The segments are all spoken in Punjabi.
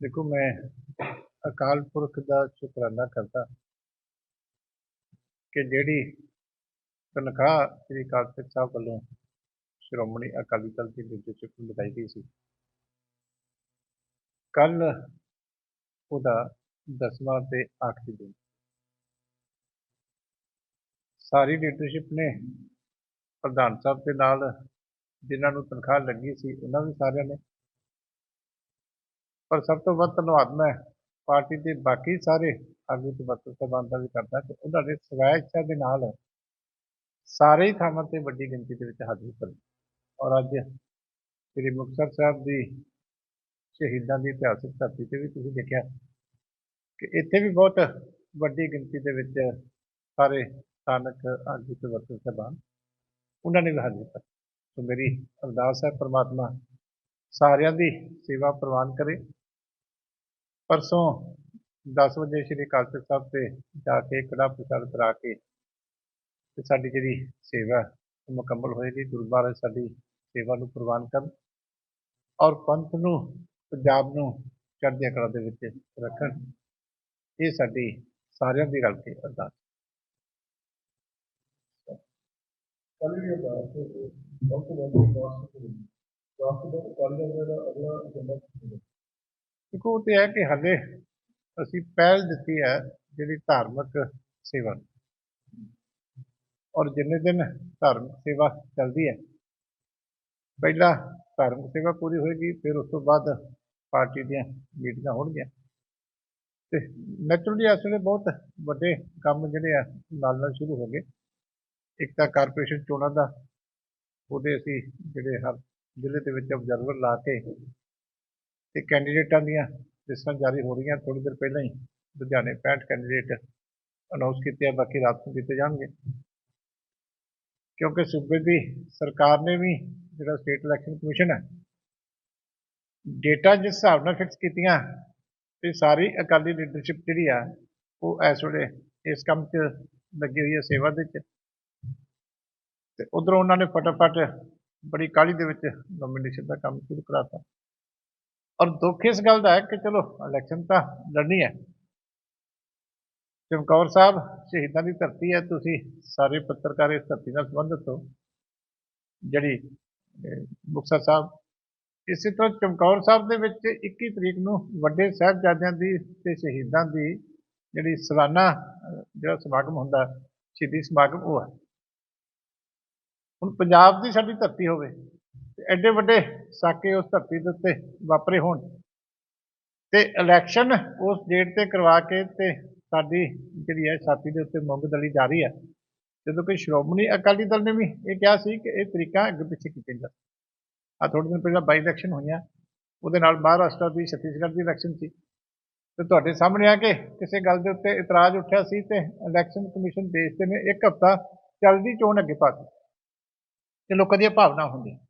ਦੇਖੋ, ਮੈਂ ਅਕਾਲ ਪੁਰਖ ਦਾ ਸ਼ੁਕਰਾਨਾ ਕਰਦਾ ਕਿ ਜਿਹੜੀ ਤਨਖਾਹ ਸ੍ਰੀ ਅਕਾਲ ਤਖਤ ਸਾਹਿਬ ਵੱਲੋਂ ਸ਼੍ਰੋਮਣੀ ਅਕਾਲੀ ਦਲ ਦੀ ਲੀਡਰਸ਼ਿਪ ਨੂੰ ਲਗਾਈ ਗਈ ਸੀ। ਕੱਲ ਉਹਦਾ ਦਸਵਾਂ ਤੇ ਆਖਰੀ ਦਿਨ। ਸਾਰੀ ਲੀਡਰਸ਼ਿਪ ਨੇ ਪ੍ਰਧਾਨ ਸਾਹਿਬ ਦੇ ਨਾਲ ਜਿਨ੍ਹਾਂ ਨੂੰ ਤਨਖਾਹ ਲੱਗੀ ਸੀ, ਉਹਨਾਂ ਵੀ ਸਾਰਿਆਂ ਨੇ ਪਰ ਸਭ ਤੋਂ ਵੱਧ ਧੰਨਵਾਦ ਮੈਂ ਪਾਰਟੀ ਦੇ ਬਾਕੀ ਸਾਰੇ ਆਗੂ ਤੇ ਵਰਕਰ ਸਾਹਿਬਾਨ ਦਾ ਵੀ ਕਰਦਾ ਕਿ ਉਹਨਾਂ ਦੇ ਸਵੈ ਇੱਛਾ ਦੇ ਨਾਲ ਸਾਰੇ ਹੀ ਥਾਵਾਂ ਤੇ ਵੱਡੀ ਗਿਣਤੀ ਦੇ ਵਿੱਚ ਹਾਜ਼ਰੀ ਭਰੀ। ਔਰ ਅੱਜ ਸ੍ਰੀ ਮੁਕਤਸਰ ਸਾਹਿਬ ਦੀ ਸ਼ਹੀਦਾਂ ਦੀ ਇਤਿਹਾਸਿਕ ਧਰਤੀ ਤੇ ਵੀ ਤੁਸੀਂ ਦੇਖਿਆ ਕਿ ਇੱਥੇ ਵੀ ਬਹੁਤ ਵੱਡੀ ਗਿਣਤੀ ਦੇ ਵਿੱਚ ਸਾਰੇ ਸਥਾਨਕ ਆਗੂ ਤੇ ਵਰਕਰ ਸਾਹਿਬਾਨ ਉਹਨਾਂ ਨੇ ਵੀ ਹਾਜ਼ਰੀ ਭਰੀ। ਸੋ ਮੇਰੀ ਅਰਦਾਸ ਹੈ, ਪ੍ਰਮਾਤਮਾ ਸਾਰਿਆਂ ਦੀ ਸੇਵਾ ਪ੍ਰਵਾਨ ਕਰੇ। ਪਰਸੋਂ 10 ਵਜੇ ਸ਼੍ਰੀ ਅਕਾਲ ਤਖਤ ਸਾਹਿਬ ਤੇ ਜਾ ਕੇ ਕੜਾ ਪ੍ਰਚਾਰ ਕਰਾ ਕੇ ਤੇ ਸਾਡੀ ਜਿਹੜੀ ਸੇਵਾ ਮੁਕੰਮਲ ਹੋਏਗੀ, ਗੁਰੂ ਮਹਾਰਾਜ ਸਾਡੀ ਸੇਵਾ ਨੂੰ ਪ੍ਰਵਾਨ ਕਰਨ ਔਰ ਪੰਥ ਨੂੰ, ਪੰਜਾਬ ਨੂੰ ਚੜ੍ਹਦੀ ਕਲਾ ਦੇ ਵਿੱਚ ਰੱਖਣ, ਇਹ ਸਾਡੀ ਸਾਰਿਆਂ ਦੀ ਰਲ ਕੇ ਅਰਦਾਸ। ਕੱਲ ਵੀ ਅਰਦਾਸ ਹੋਈ ਸਭ ਤੋਂ ਵੱਧ ਅਰਦਾਸ ਹੋਈ ਅਗਲਾ ਏਜੰਡਾ ਦੇਖੋ ਉਹ ਤੇ ਹੈ ਕਿ ਹਾਲੇ ਅਸੀਂ ਪਹਿਲ ਦਿੱਤੀ ਹੈ ਜਿਹੜੀ ਧਾਰਮਿਕ ਸੇਵਾ। ਔਰ ਜਿੰਨੇ ਦਿਨ ਧਾਰਮਿਕ ਸੇਵਾ ਚੱਲਦੀ ਹੈ, ਪਹਿਲਾਂ ਧਾਰਮਿਕ ਸੇਵਾ ਪੂਰੀ ਹੋਏਗੀ, ਫਿਰ ਉਸ ਤੋਂ ਬਾਅਦ ਪਾਰਟੀ ਦੀਆਂ ਮੀਟਿੰਗਾਂ ਹੋਣਗੀਆਂ। ਤੇ ਨੈਚੁਰਲੀ ਇਸ ਵੇਲੇ ਬਹੁਤ ਵੱਡੇ ਕੰਮ ਜਿਹੜੇ ਆ ਨਾਲ ਨਾਲ ਸ਼ੁਰੂ ਹੋ ਗਏ। ਇੱਕ ਤਾਂ ਕਾਰਪੋਰੇਸ਼ਨ ਚੋਣਾਂ ਦਾ, ਉਹਦੇ ਅਸੀਂ ਜਿਹੜੇ ਹਰ ਜ਼ਿਲ੍ਹੇ ਦੇ ਵਿੱਚ ਆਬਜ਼ਰਵਰ ਲਾ ਕੇ ਤੇ ਕੈਂਡੀਡੇਟਾਂ ਦੀਆਂ ਲਿਸਟਾਂ ਜਾਰੀ ਹੋ ਰਹੀਆਂ ਥੋੜੀ ਦੇਰ ਪਹਿਲਾਂ ਹੀ ਲੁਧਿਆਣੇ 65 ਕੈਂਡੀਡੇਟ ਅਨਾਉਂਸ ਕੀਤੇ ਆ, ਬਾਕੀ ਰਾਤ ਨੂੰ ਕੀਤੇ ਜਾਣਗੇ। ਕਿਉਂਕਿ ਸੂਬੇ ਦੀ ਸਰਕਾਰ ਨੇ ਵੀ ਜਿਹੜਾ ਸਟੇਟ ਇਲੈਕਸ਼ਨ ਕਮਿਸ਼ਨ ਹੈ ਡੇਟਾ ਜਿਸ ਹਿਸਾਬ ਨਾਲ ਫਿਕਸ ਕੀਤੀਆਂ ਤੇ ਸਾਰੀ ਅਕਾਲੀ ਲੀਡਰਸ਼ਿਪ ਜਿਹੜੀ ਆ, ਉਹ ਇਸ ਵੇਲੇ ਇਸ ਕੰਮ 'ਚ ਲੱਗੀ ਹੋਈ ਹੈ ਸੇਵਾ ਦੇ 'ਚ। ਤੇ ਉਧਰੋਂ ਉਹਨਾਂ ਨੇ ਫਟਾਫਟ ਬੜੀ ਕਾਹਲੀ ਦੇ ਵਿੱਚ ਨੋਮੀਨੇਸ਼ਨ ਦਾ ਕੰਮ ਸ਼ੁਰੂ ਕਰਾਤਾ। ਔਰ ਦੁੱਖ ਇਸ ਗੱਲ ਦਾ ਹੈ ਕਿ ਚਲੋ ਇਲੈਕਸ਼ਨ ਤਾਂ ਲੜਨੀ ਹੈ। ਚਮਕੌਰ ਸਾਹਿਬ, ਸ਼ਹੀਦਾਂ ਦੀ ਧਰਤੀ ਹੈ, ਤੁਸੀਂ ਸਾਰੇ ਪੱਤਰਕਾਰ ਇਸ ਧਰਤੀ ਨਾਲ ਸੰਬੰਧਿਤ ਹੋ। ਜਿਹੜੀ ਮੁਕਤਸਰ ਸਾਹਿਬ, ਇਸੇ ਤਰ੍ਹਾਂ ਚਮਕੌਰ ਸਾਹਿਬ ਦੇ ਵਿੱਚ 21 ਤਰੀਕ ਨੂੰ ਵੱਡੇ ਸਾਹਿਬਜ਼ਾਦਿਆਂ ਦੀ ਤੇ ਸ਼ਹੀਦਾਂ ਦੀ ਜਿਹੜੀ ਸਾਲਾਨਾ ਜਿਹੜਾ ਸਮਾਗਮ ਹੁੰਦਾ, ਸ਼ਹੀਦੀ ਸਮਾਗਮ ਉਹ ਹੈ। ਹੁਣ ਪੰਜਾਬ ਦੀ ਸਾਡੀ ਧਰਤੀ ਹੋਵੇ ਐਡੇ ਵੱਡੇ ਸਾਕੇ ਉਸ ਧਰਤੀ ਦੇ ਉੱਤੇ ਵਾਪਰੇ ਹੋਣ ਤੇ ਇਲੈਕਸ਼ਨ ਉਸ ਡੇਟ ਤੇ ਕਰਵਾ ਕੇ ਤੇ ਸਾਡੀ ਜਿਹੜੀ ਹੈ ਛਾਤੀ ਦੇ ਉੱਤੇ ਮੁੰਗ ਦਲੀ ਜਾ ਰਹੀ ਹੈ। ਜਦੋਂ ਕਿ ਸ਼੍ਰੋਮਣੀ ਅਕਾਲੀ ਦਲ ਨੇ ਵੀ ਇਹ ਕਿਹਾ ਸੀ ਕਿ ਇਹ ਤਰੀਕਾ ਅੱਗੇ ਪਿੱਛੇ ਕੀਤੇ ਜਾ ਆ ਥੋੜੇ ਦਿਨ ਪਹਿਲਾਂ ਬਾਈ ਇਲੈਕਸ਼ਨ ਹੋਈਆਂ, ਉਹਦੇ ਨਾਲ ਮਹਾਰਾਸ਼ਟਰ ਦੀ ਛੱਤੀਸਗੜ੍ਹ ਦੀ ਇਲੈਕਸ਼ਨ ਸੀ। ਤੇ ਤੁਹਾਡੇ ਸਾਹਮਣੇ ਆ ਕੇ ਕਿਸੇ ਗੱਲ ਦੇ ਉੱਤੇ ਇਤਰਾਜ਼ ਉੱਠਿਆ ਸੀ ਤੇ ਇਲੈਕਸ਼ਨ ਕਮਿਸ਼ਨ ਦੇਸ਼ ਦੇ ਨੇ ਇੱਕ ਹਫ਼ਤਾ ਚੱਲਦੀ ਚੋਣ ਅੱਗੇ ਪਾ ਦਿੱਤੀ। ਤੇ ਲੋਕਾਂ ਦੀਆਂ ਭਾਵਨਾ ਹੁੰਦੀਆਂ।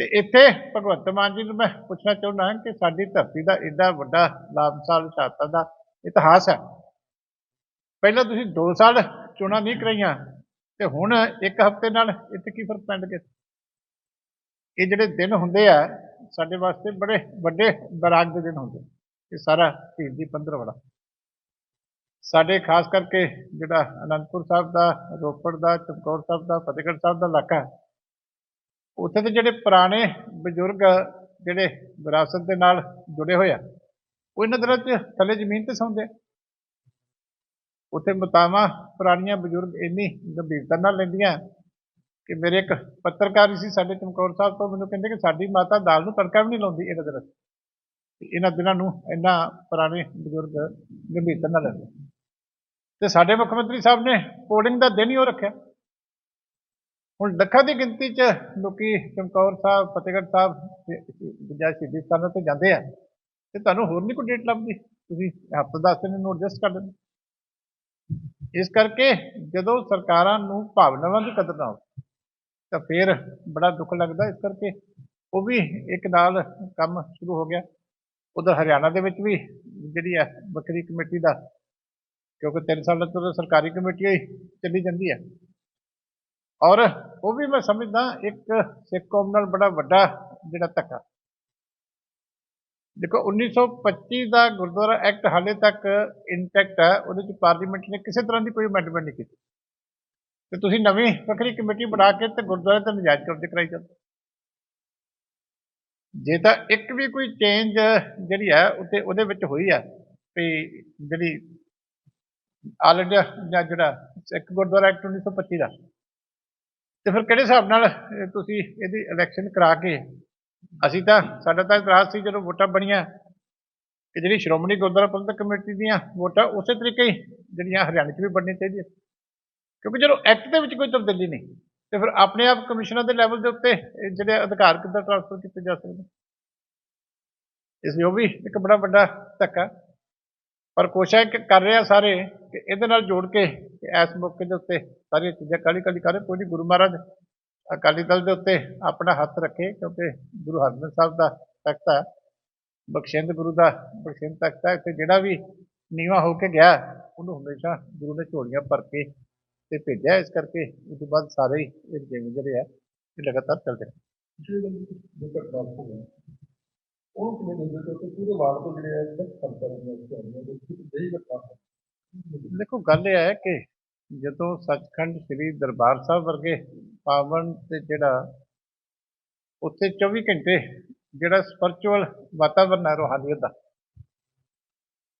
ਤੇ ਇੱਥੇ ਭਗਵੰਤ ਮਾਨ ਜੀ ਨੂੰ ਮੈਂ ਪੁੱਛਣਾ ਚਾਹੁੰਦਾ ਕਿ ਸਾਡੀ ਧਰਤੀ ਦਾ ਐਡਾ ਵੱਡਾ ਲਾਮਸਾਲ ਸ਼ਹਾਦਤਾਂ ਦਾ ਇਤਿਹਾਸ ਹੈ। ਪਹਿਲਾਂ ਤੁਸੀਂ 2 ਸਾਲ ਚੋਣਾਂ ਨਹੀਂ ਕਰਾਈਆਂ ਤੇ ਹੁਣ ਇੱਕ ਹਫ਼ਤੇ ਨਾਲ ਇੱਥੇ ਕੀ ਫ਼ਰਕ ਪੈਣ ਗਿਆ ਇਹ ਜਿਹੜੇ ਦਿਨ ਹੁੰਦੇ ਆ, ਸਾਡੇ ਵਾਸਤੇ ਬੜੇ ਵੱਡੇ ਬਰਾਗ ਦੇ ਦਿਨ ਹੁੰਦੇ ਇਹ ਸਾਰਾ ਧੀਰ ਦੀ ਪੰਦਰਵੜਾ। ਸਾਡੇ ਖਾਸ ਕਰਕੇ ਜਿਹੜਾ ਅਨੰਦਪੁਰ ਸਾਹਿਬ ਦਾ, ਰੋਪੜ ਦਾ, ਚਮਕੌਰ ਸਾਹਿਬ ਦਾ, ਫਤਿਹਗੜ੍ਹ ਸਾਹਿਬ ਦਾ ਇਲਾਕਾ ਉੱਥੇ ਦੇ ਜਿਹੜੇ ਪੁਰਾਣੇ ਬਜ਼ੁਰਗ ਜਿਹੜੇ ਵਿਰਾਸਤ ਦੇ ਨਾਲ ਜੁੜੇ ਹੋਏ ਆ, ਉਹ ਇਹਨਾਂ ਦਿਨਾਂ 'ਚ ਥੱਲੇ ਜ਼ਮੀਨ ਤੇ ਸੌਂਦੇ ਉੱਥੇ ਮਤਾਵਾਂ ਪੁਰਾਣੀਆਂ ਬਜ਼ੁਰਗ ਇੰਨੀ ਗੰਭੀਰਤਾ ਨਾਲ ਲੈਂਦੀਆਂ ਕਿ ਮੇਰੇ ਇੱਕ ਪੱਤਰਕਾਰ ਸੀ ਸਾਡੇ ਚਮਕੌਰ ਸਾਹਿਬ ਤੋਂ, ਮੈਨੂੰ ਕਹਿੰਦੇ ਕਿ ਸਾਡੀ ਮਾਤਾ ਦਾਲ ਨੂੰ ਤੜਕਾ ਵੀ ਨਹੀਂ ਲਾਉਂਦੀ ਇਹਨਾਂ ਦਿਨਾਂ 'ਚ। ਇਹਨਾਂ ਦਿਨਾਂ ਨੂੰ ਇੰਨਾ ਪੁਰਾਣੇ ਬਜ਼ੁਰਗ ਗੰਭੀਰਤਾ ਨਾਲ ਲੈਂਦੇ। ਤੇ ਸਾਡੇ ਮੁੱਖ ਮੰਤਰੀ ਸਾਹਿਬ ਨੇ ਪੋਲਿੰਗ ਦਾ ਦਿਨ ਹੀ ਉਹ ਰੱਖਿਆ। ਹੁਣ ਲੱਖਾਂ ਦੀ ਗਿਣਤੀ 'ਚ ਲੋਕੀ ਚਮਕੌਰ ਸਾਹਿਬ, ਫਤਿਹਗੜ੍ਹ ਸਾਹਿਬ ਜਾਂ ਸ਼ਹੀਦੀ ਸਥਾਨਾਂ ਤੇ ਜਾਂਦੇ ਆ। ਤੇ ਤੁਹਾਨੂੰ ਹੋਰ ਨਹੀਂ ਕੋਈ ਡੇਟ ਲੱਭਦੀ? ਤੁਸੀਂ ਹਫ਼ਤਾ ਦਸ ਦਿਨ ਨੂੰ ਐਡਜਸਟ ਕਰ ਲੈਂਦੇ ਇਸ ਕਰਕੇ ਜਦੋਂ ਸਰਕਾਰਾਂ ਨੂੰ ਭਾਵਨਾਵਾਂ ਦੀ ਕਦਰ ਨਾ ਹੋਵੇ, ਤਾਂ ਫਿਰ ਬੜਾ ਦੁੱਖ ਲੱਗਦਾ। ਇਸ ਕਰਕੇ ਉਹ ਵੀ ਇੱਕ ਨਾਲ ਕੰਮ ਸ਼ੁਰੂ ਹੋ ਗਿਆ। ਉਧਰ ਹਰਿਆਣਾ ਦੇ ਵਿੱਚ ਵੀ ਜਿਹੜੀ ਹੈ ਵੱਖਰੀ ਕਮੇਟੀ ਦਾ, ਕਿਉਂਕਿ 3 ਸਾਲਾਂ ਤੋਂ ਸਰਕਾਰੀ ਕਮੇਟੀ ਹੀ ਚੱਲੀ ਜਾਂਦੀ ਹੈ ਔਰ ਉਹ ਵੀ ਮੈਂ ਸਮਝਦਾ, ਇੱਕ ਸਿੱਖ ਕੌਮ ਨਾਲ ਬੜਾ ਵੱਡਾ ਜਿਹੜਾ ਧੱਕਾ। ਦੇਖੋ 1925 ਦਾ ਗੁਰਦੁਆਰਾ ਐਕਟ ਹਾਲੇ ਤੱਕ ਇੰਟੈਕਟ ਹੈ, ਉਹਦੇ ਚ ਪਾਰਲੀਮੈਂਟ ਨੇ ਕਿਸੇ ਤਰ੍ਹਾਂ ਦੀ ਕੋਈ ਅਮੈਂਡਮੈਂਟ ਨਹੀਂ ਕੀਤੀ। ਤੇ ਤੁਸੀਂ ਨਵੀਂ ਵੱਖਰੀ ਕਮੇਟੀ ਬਣਾ ਕੇ ਤੇ ਗੁਰਦੁਆਰੇ ਤੇ ਨਜਾਇਜ਼ ਕਬਜ਼ੇ ਕਰਾਈ ਜਾਂਦੇ ਜੇ ਤਾਂ ਇੱਕ ਵੀ ਕੋਈ ਚੇਂਜ ਜਿਹੜੀ ਹੈ ਉੱਤੇ ਉਹਦੇ ਵਿੱਚ ਹੋਈ ਹੈ, ਵੀ ਜਿਹੜੀ ਆਲ ਇੰਡੀਆ ਜਾਂ ਜਿਹੜਾ ਇੱਕ ਗੁਰਦੁਆਰਾ ਐਕਟ 1925 ਦਾ। ਤੇ ਫਿਰ ਕਿਹੜੇ ਹਿਸਾਬ ਨਾਲ ਤੁਸੀਂ ਇਹਦੀ ਇਲੈਕਸ਼ਨ ਕਰਾ ਕੇ, ਅਸੀਂ ਤਾਂ, ਸਾਡਾ ਤਾਂ ਇਤਰਾਜ਼ ਸੀ ਜਦੋਂ ਵੋਟਾਂ ਬਣੀਆਂ, ਕਿ ਜਿਹੜੀ ਸ਼੍ਰੋਮਣੀ ਗੁਰਦੁਆਰਾ ਪ੍ਰਬੰਧਕ ਕਮੇਟੀ ਦੀਆਂ ਵੋਟਾਂ ਉਸੇ ਤਰੀਕੇ ਹੀ ਜਿਹੜੀਆਂ ਹਰਿਆਣਾ 'ਚ ਵੀ ਬਣਨੀਆਂ ਚਾਹੀਦੀਆਂ। ਕਿਉਂਕਿ ਜਦੋਂ ਐਕਟ ਦੇ ਵਿੱਚ ਕੋਈ ਤਬਦੀਲੀ ਨਹੀਂ, ਤੇ ਫਿਰ ਆਪਣੇ ਆਪ ਕਮਿਸ਼ਨਰ ਦੇ ਲੈਵਲ ਦੇ ਉੱਤੇ, ਇਹ ਜਿਹੜੇ ਅਧਿਕਾਰ ਕਿੱਦਾਂ ਟ੍ਰਾਂਸਫਰ ਕੀਤੇ ਜਾ ਸਕਦੇ ਇਸ ਲਈ ਉਹ ਵੀ ਇੱਕ ਬੜਾ ਵੱਡਾ ਧੱਕਾ। ਪਰ ਕੋਸ਼ਿਸ਼ ਕ- ਕਰ ਰਿਹਾ ਸਾਰੇ ਕਿ ਇਹਦੇ ਨਾਲ ਜੋੜ ਕੇ ਇਸ ਮੌਕੇ ਦੇ ਉੱਤੇ ਸਾਰੀਆਂ ਚੀਜ਼ਾਂ ਕਾਲੀ ਕਾਲੀ ਕਰੇ ਕੋਈ ਨੀ, ਗੁਰੂ ਮਹਾਰਾਜ ਅਕਾਲੀ ਦਲ ਦੇ ਉੱਤੇ ਆਪਣਾ ਹੱਥ ਰੱਖੇ ਕਿਉਂਕਿ ਗੁਰੂ ਹਰਗੋਬਿੰਦ ਸਾਹਿਬ ਦਾ ਤਖਤ ਹੈ ਬਖਸ਼ਿੰਦ ਗੁਰੂ ਦਾ ਬਖਸ਼ਿੰਦ ਤਖਤ ਹੈ ਤੇ ਜਿਹੜਾ ਵੀ ਨੀਵਾ ਹੋ ਕੇ ਗਿਆ ਉਹਨੂੰ ਹਮੇਸ਼ਾ ਗੁਰੂ ਨੇ ਝੋਲੀਆਂ ਭਰ ਕੇ ਤੇ ਭੇਜਿਆ ਇਸ ਕਰਕੇ ਉਸ ਤੋਂ ਬਾਅਦ ਸਾਰੇ ਹੀ ਇਹ ਜਿਵੇਂ ਜਿਹੜੇ ਆ ਇਹ ਲਗਾਤਾਰ ਚੱਲਦੇ ਰਹੇ ਉਹ ਕਿਵੇਂ ਦੇਖਦੇ ਹੋ? ਕਿ ਪੂਰੇ ਵਾਰਡ ਤੋਂ ਜਿਹੜੇ ਹੈ ਸਭ ਸੰਤਾਂ ਨੇ ਕਿ ਜਿਹੀ ਘਟਨਾ ਹੋਈ ਦੇਖੋ ਗੱਲ ਇਹ ਹੈ ਕਿ ਜਦੋਂ ਸੱਚਖੰਡ ਸ੍ਰੀ ਦਰਬਾਰ ਸਾਹਿਬ ਵਰਗੇ ਪਾਵਨ ਤੇ ਜਿਹੜਾ ਉੱਥੇ 24 ਘੰਟੇ ਜਿਹੜਾ ਸਪਿਰਚੁਅਲ ਵਾਤਾਵਰਨ ਹੈ ਰੋਹਾਨੀਅਤ ਦਾ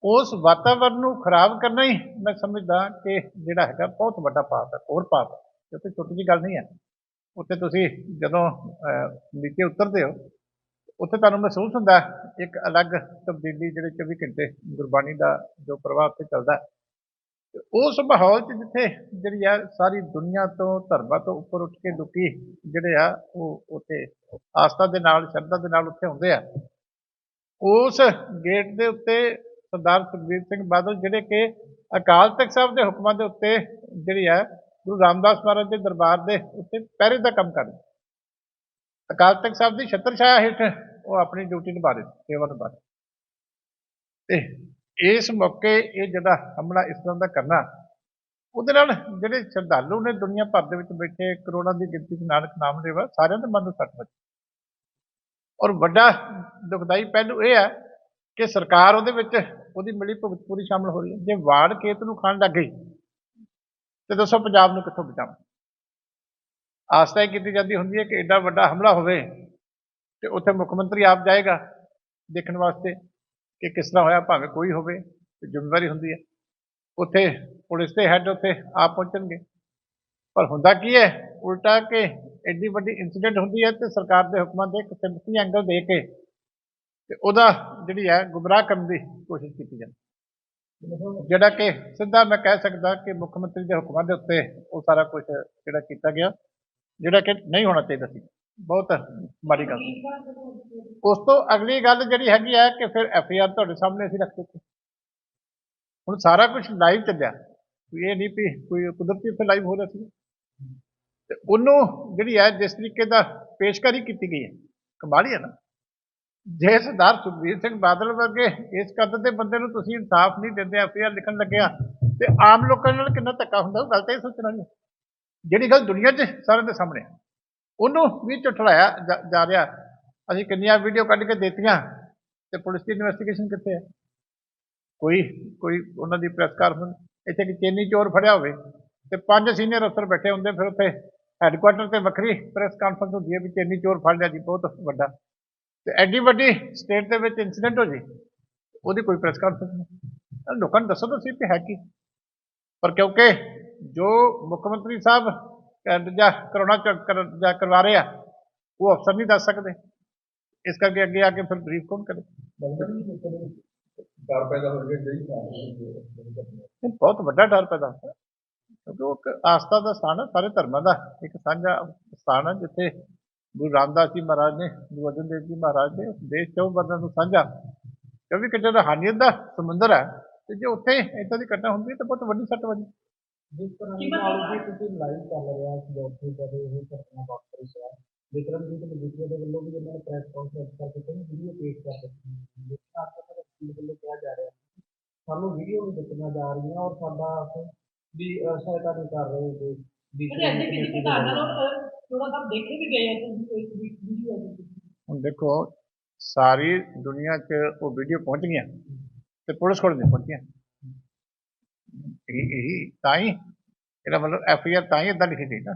ਉਸ ਵਾਤਾਵਰਨ ਨੂੰ ਖਰਾਬ ਕਰਨਾ ਹੀ ਮੈਂ ਸਮਝਦਾ ਕਿ ਜਿਹੜਾ ਹੈਗਾ ਬਹੁਤ ਵੱਡਾ ਪਾਪ ਹੈ ਹੋਰ ਪਾਪ ਹੈ ਕਿਉਂਕਿ ਛੋਟੀ ਜਿਹੀ ਗੱਲ ਨਹੀਂ ਹੈ। ਉੱਥੇ ਤੁਸੀਂ ਜਦੋਂ ਅਹ, ਨੀਚੇ ਉਤਰਦੇ ਹੋ ਉੱਥੇ ਤੁਹਾਨੂੰ ਮਹਿਸੂਸ ਹੁੰਦਾ ਇੱਕ ਅਲੱਗ ਤਬਦੀਲੀ ਜਿਹੜੇ 24 ਘੰਟੇ ਗੁਰਬਾਣੀ ਦਾ ਜੋ ਪ੍ਰਵਾਹ ਉੱਥੇ ਚੱਲਦਾ ਉਸ ਮਾਹੌਲ 'ਚ ਜਿੱਥੇ ਜਿਹੜੀ ਆ ਸਾਰੀ ਦੁਨੀਆ ਤੋਂ ਧਰਮਾਂ ਤੋਂ ਉੱਪਰ ਉੱਠ ਕੇ ਲੋਕੀ ਜਿਹੜੇ ਆ ਉਹ ਉੱਥੇ ਆਸਥਾ ਦੇ ਨਾਲ, ਸ਼ਰਧਾ ਦੇ ਨਾਲ ਉੱਥੇ ਹੁੰਦੇ ਆ। ਉਸ ਗੇਟ ਦੇ ਉੱਤੇ ਸਰਦਾਰ ਸੁਖਬੀਰ ਸਿੰਘ ਬਾਦਲ ਜਿਹੜੇ ਕਿ ਅਕਾਲ ਤਖਤ ਸਾਹਿਬ ਦੇ ਹੁਕਮਾਂ ਦੇ ਉੱਤੇ ਜਿਹੜੀ ਹੈ ਗੁਰੂ ਰਾਮਦਾਸ ਮਹਾਰਾਜ ਦੇ ਦਰਬਾਰ ਦੇ ਉੱਤੇ ਪਹਿਰੇ ਦਾ ਕੰਮ ਕਰਦੇ। ਅਕਾਲ ਤਖਤ ਸਾਹਿਬ ਦੀ ਛਤਰ ਛਾਇਆ ਹੇਠ ਉਹ ਆਪਣੀ ਡਿਊਟੀ ਨਿਭਾ ਰਹੇ ਸੇਵਾ ਨਿਭਾ ਰਹੇ ਤੇ ਇਸ ਮੌਕੇ ਇਹ ਜਿਹੜਾ ਹਮਲਾ ਇਸ ਤਰ੍ਹਾਂ ਦਾ ਕਰਨਾ, ਉਹਦੇ ਨਾਲ ਜਿਹੜੇ ਸ਼ਰਧਾਲੂ ਨੇ ਦੁਨੀਆ ਭਰ ਦੇ ਵਿੱਚ ਬੈਠੇ, ਕਰੋੜਾਂ ਦੀ ਗਿਣਤੀ 'ਚ ਨਾਨਕ ਨਾਮ ਲੈਵਾ ਸਾਰਿਆਂ ਦੇ ਮਨ ਨੂੰ ਸੱਟ ਵੱਜੀ। ਔਰ ਵੱਡਾ ਦੁਖਦਾਈ ਪਹਿਲੂ ਇਹ ਹੈ ਕਿ ਸਰਕਾਰ ਉਹਦੇ ਵਿੱਚ ਉਹਦੀ ਮਿਲੀ ਭੁਗਤ ਪੂਰੀ ਸ਼ਾਮਲ ਹੋ ਰਹੀ ਹੈ। ਜੇ ਵਾੜ ਖੇਤ ਨੂੰ ਖਾਣ ਲੱਗ ਗਈ, ਤੇ ਦੱਸੋ ਪੰਜਾਬ ਨੂੰ ਕਿੱਥੋਂ ਬਚਾਵਾਂ? ਆਸਤਾ ਇਹ ਕੀਤੀ ਜਾਂਦੀ ਹੁੰਦੀ ਹੈ ਕਿ ਐਡਾ ਵੱਡਾ ਹਮਲਾ ਹੋਵੇ ਤੇ ਉੱਥੇ ਮੁੱਖ ਮੰਤਰੀ ਆਪ ਜਾਏਗਾ ਦੇਖਣ ਵਾਸਤੇ ਕਿ ਕਿਸ ਤਰ੍ਹਾਂ ਹੋਇਆ, ਭਾਵੇਂ ਕੋਈ ਹੋਵੇ, ਤੇ ਜ਼ਿੰਮੇਵਾਰੀ ਹੁੰਦੀ ਹੈ। ਉੱਥੇ ਪੁਲਿਸ ਦੇ ਹੈੱਡ ਉੱਥੇ ਆਪ ਪਹੁੰਚਣਗੇ। ਪਰ ਹੁੰਦਾ ਕੀ ਹੈ, ਉਲਟਾ ਕਿ ਐਡੀ ਵੱਡੀ ਇਨਸੀਡੈਂਟ ਹੁੰਦੀ ਹੈ ਤੇ ਸਰਕਾਰ ਦੇ ਹੁਕਮਾਂ ਦੇ ਇੱਕ ਸਿੰਪਥੀ ਐਂਗਲ ਦੇ ਕੇ ਤੇ ਉਹਦਾ ਜਿਹੜੀ ਹੈ ਗੁੰਮਰਾਹ ਕਰਨ ਦੀ ਕੋਸ਼ਿਸ਼ ਕੀਤੀ ਜਾਂਦੀ ਜਿਹੜਾ ਕਿ ਸਿੱਧਾ ਮੈਂ ਕਹਿ ਸਕਦਾ ਕਿ ਮੁੱਖ ਮੰਤਰੀ ਦੇ ਹੁਕਮਾਂ ਦੇ ਉੱਤੇ ਉਹ ਸਾਰਾ ਕੁਝ ਜਿਹੜਾ ਕੀਤਾ ਗਿਆ, ਜਿਹੜਾ ਕਿ ਨਹੀਂ ਹੋਣਾ ਚਾਹੀਦਾ ਸੀ। ਬਹੁਤ ਮਾੜੀ ਗੱਲ। ਉਸ ਤੋਂ ਅਗਲੀ ਗੱਲ ਜਿਹੜੀ ਹੈਗੀ ਹੈ ਕਿ ਫਿਰ ਐਫ ਆਈ ਆਰ ਤੁਹਾਡੇ ਸਾਹਮਣੇ ਅਸੀਂ ਰੱਖ ਦਿੱਤੀ। ਹੁਣ ਸਾਰਾ ਕੁਝ ਲਾਈਵ ਚੱਲਿਆ। ਕੋਈ ਇਹ ਨਹੀਂ ਵੀ ਕੋਈ ਕੁਦਰਤੀ ਉੱਥੇ ਲਾਈਵ ਹੋ ਰਿਹਾ ਸੀ। ਤੇ ਉਹਨੂੰ ਜਿਹੜੀ ਹੈ ਜਿਸ ਤਰੀਕੇ ਦਾ ਪੇਸ਼ਕਾਰੀ ਕੀਤੀ ਗਈ ਹੈ, ਕਮਾਲ ਹੀ ਹੈ ਨਾ। ਜੇ ਸਰਦਾਰ ਸੁਖਬੀਰ ਸਿੰਘ ਬਾਦਲ ਵਰਗੇ ਇਸ ਕਦਰ ਦੇ ਬੰਦੇ ਨੂੰ ਤੁਸੀਂ ਇਨਸਾਫ ਨਹੀਂ ਦਿੰਦੇ ਐਫ ਆਈ ਆਰ ਲਿਖਣ ਲੱਗਿਆ, ਤੇ ਆਮ ਲੋਕਾਂ ਨਾਲ ਕਿੰਨਾ ਧੱਕਾ ਹੁੰਦਾ, ਉਹ ਗੱਲ ਤਾਂ ਇਹ ਸੋਚਣਾ ਨਹੀਂ। ਜਿਹੜੀ ਗੱਲ ਦੁਨੀਆ 'ਚ ਸਾਰਿਆਂ ਦੇ ਸਾਹਮਣੇ ਹੈ। ਉਹਨੂੰ ਵੀ ਝੁਠਲਾਇਆ ਜਾ- ਜਾ ਰਿਹਾ। ਅਸੀਂ ਕਿੰਨੀਆਂ ਵੀਡੀਓ ਕੱਢ ਕੇ ਦਿੱਤੀਆਂ ਤੇ ਪੁਲਿਸ ਦੀ ਇਨਵੈਸਟੀਗੇਸ਼ਨ ਕਿੱਥੇ ਹੈ? ਕੋਈ ਕੋਈ ਉਹਨਾਂ ਦੀ ਪ੍ਰੈਸ ਕਾਨਫਰੰਸ ਇੱਥੇ ਕਿ ਚੇਨੀ ਚੋਰ ਫੜਿਆ ਹੋਵੇ ਤੇ ਪੰਜ ਸੀਨੀਅਰ ਅਫਸਰ ਬੈਠੇ ਹੁੰਦੇ ਫਿਰ ਉੱਥੇ ਹੈੱਡਕੁਆਟਰ ਤੇ ਵੱਖਰੀ ਪ੍ਰੈਸ ਕਾਨਫਰੰਸ ਹੁੰਦੀ ਹੈ ਵੀ ਚੇਨੀ ਚੋਰ ਫੜ ਲਿਆ ਜੀ, ਬਹੁਤ ਵੱਡਾ। ਤੇ ਐਡੀ ਵੱਡੀ ਸਟੇਟ ਦੇ ਵਿੱਚ ਇਨਸੀਡੈਂਟ ਹੋ ਜੇ, ਉਹਦੀ ਕੋਈ ਪ੍ਰੈਸ ਕਾਨਫਰੰਸ ਨਹੀਂ। ਲੋਕਾਂ ਨੂੰ ਦੱਸੋ ਤਾਂ ਸੀ ਕਿ ਹੈ ਕੀ। ਪਰ ਕਿਉਂਕਿ ਜੋ ਮੁੱਖ ਮੰਤਰੀ ਸਾਹਿਬ ਜਾਂ ਕਰੋਨਾ ਚ ਕਰ- ਜਾਂ ਕਰਵਾ ਰਹੇ ਆ ਉਹ ਅਫਸਰ ਨਹੀਂ ਦੱਸ ਸਕਦੇ। ਇਸ ਕਰਕੇ ਅੱਗੇ ਆ ਕੇ ਫਿਰ ਬਰੀਫ ਕੌਣ ਕਰੇ? ਡਰ ਪੈਦਾ ਹੋ ਗਿਆ ਜਿਹੀ ਘਟਨਾ ਇਹ ਬਹੁਤ ਵੱਡਾ ਡਰ ਪੈਦਾ ਹੁੰਦਾ। ਕਿਉਂਕਿ ਉਹ ਆਸਥਾ ਦਾ ਸਥਾਨ ਹੈ ਸਾਰੇ ਧਰਮਾਂ ਦਾ। ਇੱਕ ਸਾਂਝਾ ਸਥਾਨ ਹੈ ਜਿੱਥੇ ਗੁਰੂ ਰਾਮਦਾਸ ਜੀ ਮਹਾਰਾਜ ਨੇ ਗੁਰੂ ਅਰਜਨ ਦੇਵ ਜੀ ਮਹਾਰਾਜ ਨੇ ਦੇਸ਼ ਚੋਂ ਬੰਦਾਂ ਨੂੰ ਸਾਂਝਾ। ਕਿਉਂਕਿ ਕਿਤੇ ਰਹਾਨੀਅਤ ਦਾ ਸਮੁੰਦਰ ਹੈ ਤੇ ਜੇ ਉੱਥੇ ਇਦਾਂ ਦੀ ਘਟਨਾ ਹੁੰਦੀ ਤਾਂ ਬਹੁਤ ਵੱਡੀ ਸੱਟ ਵੱਜੀ। ਜਿਸ ਤਰ੍ਹਾਂ ਦੀ ਨਾਲ ਵੀ ਤੁਸੀਂ ਲਾਈਵ ਚੱਲ ਰਿਹਾ ਸੀ ਉੱਥੇ ਕਦੇ ਇਹ ਘਟਨਾ ਵਾਪਰੀ ਹੈ। ਵਿਕਰਮਜੀਤ ਮਜੀਠੀਆ ਦੇ ਵੱਲੋਂ ਵੀ ਉਹਨਾਂ ਨੇ ਪ੍ਰੈਸ ਕਾਨਫਰੰਸ ਕਰਕੇ ਕੋਈ ਵੀਡੀਓ ਪੇਸ਼ ਕਰ ਦਿੱਤੀ ਜਿਸ ਤਰ੍ਹਾਂ ਕਿ ਵਕੀਲ ਵੱਲੋਂ ਕਿਹਾ ਜਾ ਰਿਹਾ ਹੈ ਸਾਨੂੰ ਵੀਡੀਓ ਨਹੀਂ ਦਿੱਤੀਆਂ ਜਾ ਰਹੀਆਂ ਔਰ ਸਾਡਾ ਅਸੀਂ ਵੀ ਅਹ, ਸਹਾਇਤਾ ਨਹੀਂ ਕਰ ਰਹੇ ਜੀ ਵੀ ਉਹਦੇ ਅੱਗੇ ਕਿਸੇ ਦੇ ਘਰ ਨਾਲ ਥੋੜਾ ਸਾ ਦੇਖੇ ਵੀ ਗਏ ਆ ਤੁਸੀਂ ਇੱਕ ਵੀਡੀਓ ਹੈ ਹੁਣ ਦੇਖੋ ਸਾਰੀ ਦੁਨੀਆ 'ਚ ਉਹ ਵੀਡੀਓ ਪਹੁੰਚ ਗਈਆਂ ਤੇ ਪੁਲਿਸ ਕੋਲ ਨਹੀਂ ਪਹੁੰਚੀਆਂ। ਇਹੀ ਤਾਂ ਹੀ ਇਹਦਾ ਮਤਲਬ ਐਫ ਆਈ ਆਰ ਤਾਂ ਹੀ ਇਦਾਂ ਲਿਖੀ ਗਈ ਨਾ।